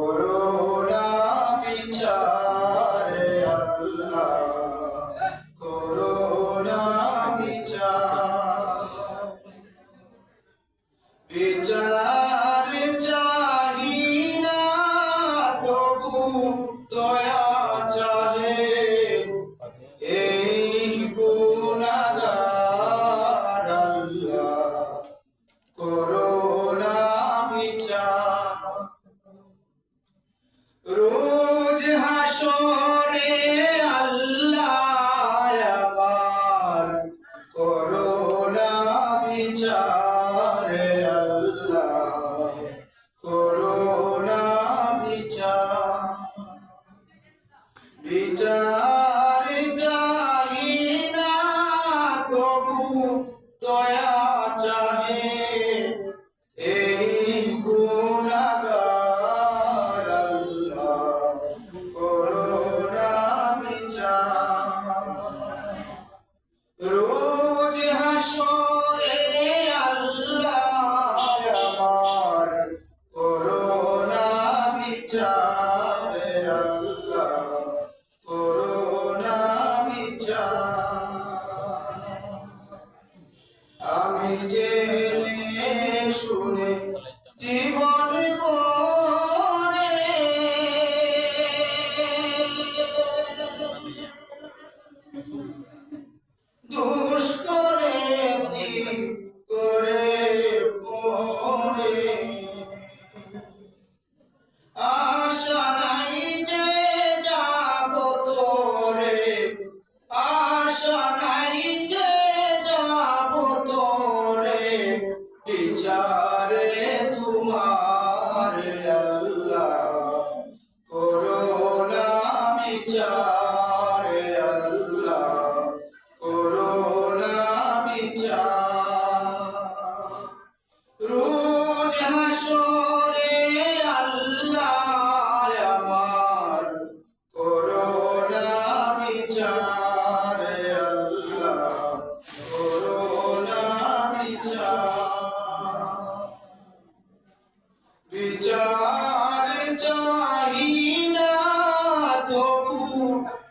করুণা বিচার। teacher.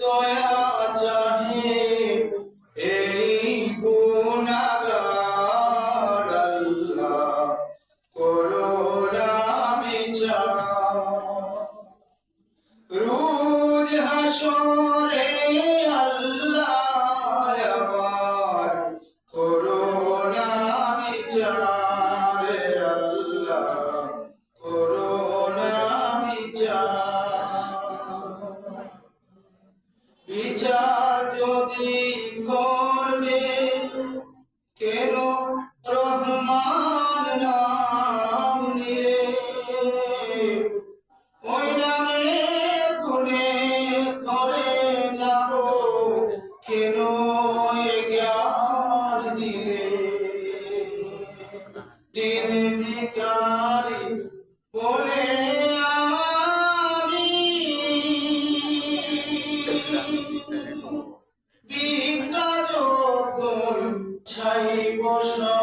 দয়া চাহে এই গুণাগার আল্লাহ করো না বিচার। রোজ হাসন দিন ভিকারি বলে আমি ভিক্ষা যখন ছাই বসা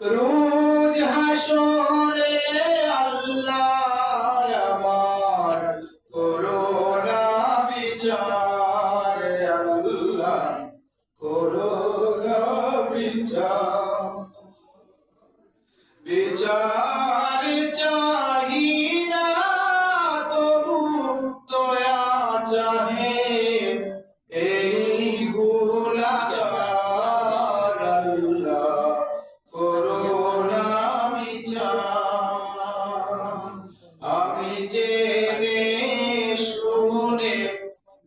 রোজ হাসরে আল্লাহ আমার করোনা বিচার আল্লাহ করোনা বিচার। বিচার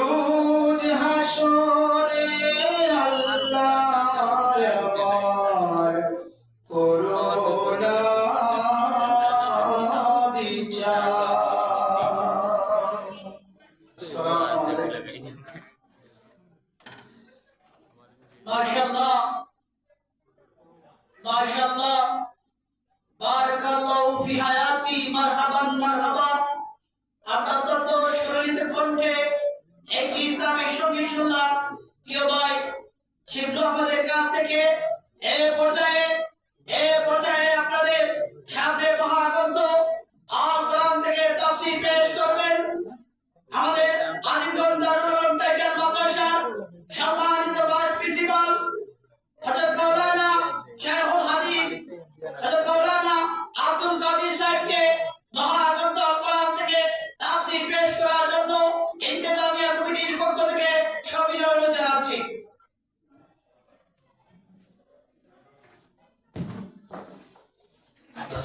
রোজ হাসরে আল্লাহ করোনা মাশাআল্লাহ মাশাআল্লাহ, বারাকাল্লাহু ফি হায়াতি, মারহাবান, মারহাবা। আমরা অত্যন্ত সুললিত কণ্ঠে একটি ইসলামের সঙ্গী শুনলাম। প্রিয় ভাই, শিবলু আমাদের কাছ থেকে এ পর্যায়ে এ পর্যায়ে আপনাদের সামনে